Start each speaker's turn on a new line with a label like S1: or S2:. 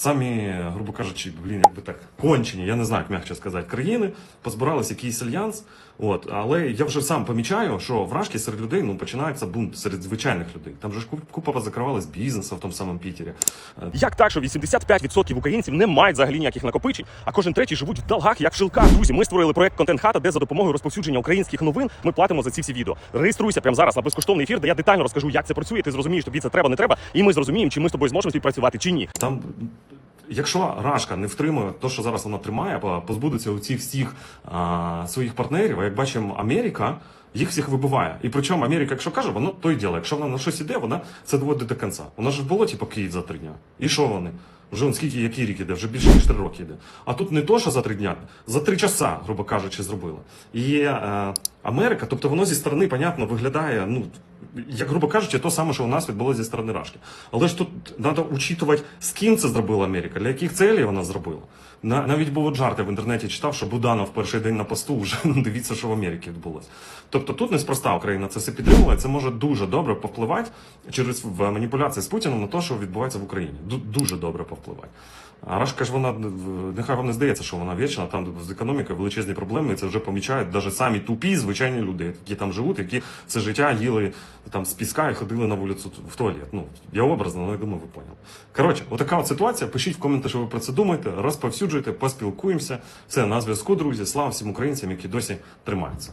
S1: самі, грубо кажучи, блін, якби так кончені, я не знаю, як м'якше сказати, країни, позбирались якийсь альянс. От, але я вже сам помічаю, що вражки серед людей ну починається бунт серед звичайних людей. Там же ж куп- купа позакривалась бізнесу в тому самому Пітері. Е,
S2: Як так, що 85% українців не мають взагалі ніяких накопичень, а кожен третій живуть в долгах, як в шилках. Друзі, ми створили проект Контент Хата, де за допомогою розповсюдження українських новин ми платимо за ці всі відео. Реєструйся прямо зараз на безкоштовний ефір, де я детально розкажу, як це працює. Ти зрозумієш, тобі це треба, не треба, і ми зрозуміємо, чи ми з тобою зможемо співпрацювати чи ні.
S1: Там, якщо Рашка не втримує те, що зараз вона тримає, позбудеться у цих всіх а, своїх партнерів, а як бачимо, Америка. Їх всіх вибиває. І причому Америка, якщо каже, воно то й діло. Якщо вона на щось іде, вона це доводить до кінця. Нас же було, типу, Київ за три дня. І що вони? Вже он скільки, який рік іде, вже більше ніж три роки іде. А тут не то, що за три дня, за три часа, грубо кажучи, зробили. І е, Америка, тобто воно зі сторони, понятно, виглядає, ну, як грубо кажучи, то саме, що у нас відбулося зі сторони Рашки. Але ж тут треба учитувати, з ким це зробила Америка, для яких целей вона зробила. На, навіть був от жарт, я в інтернеті читав, що Буданов перший день на посту вже ну, дивіться, що в Америці відбулося. Тобто тут неспроста Україна це все підтримує, це може дуже добре повпливати через маніпуляції з Путіним на те, що відбувається в Україні. Дуже добре повпливати. А Рашка ж вона нехай вам не здається, що вона вічна, там з економікою величезні проблеми, і це вже помічають навіть самі тупі звичайні люди, які там живуть, які це життя їли там з піска і ходили на вулицю в туалет. Ну я образно, але я думаю, ви поняли. Коротше, отака от ситуація. Пишіть в коменти, що ви про це думаєте, розповсюджуйте, поспілкуємося. Все на зв'язку, друзі. Слава всім українцям, які досі тримаються.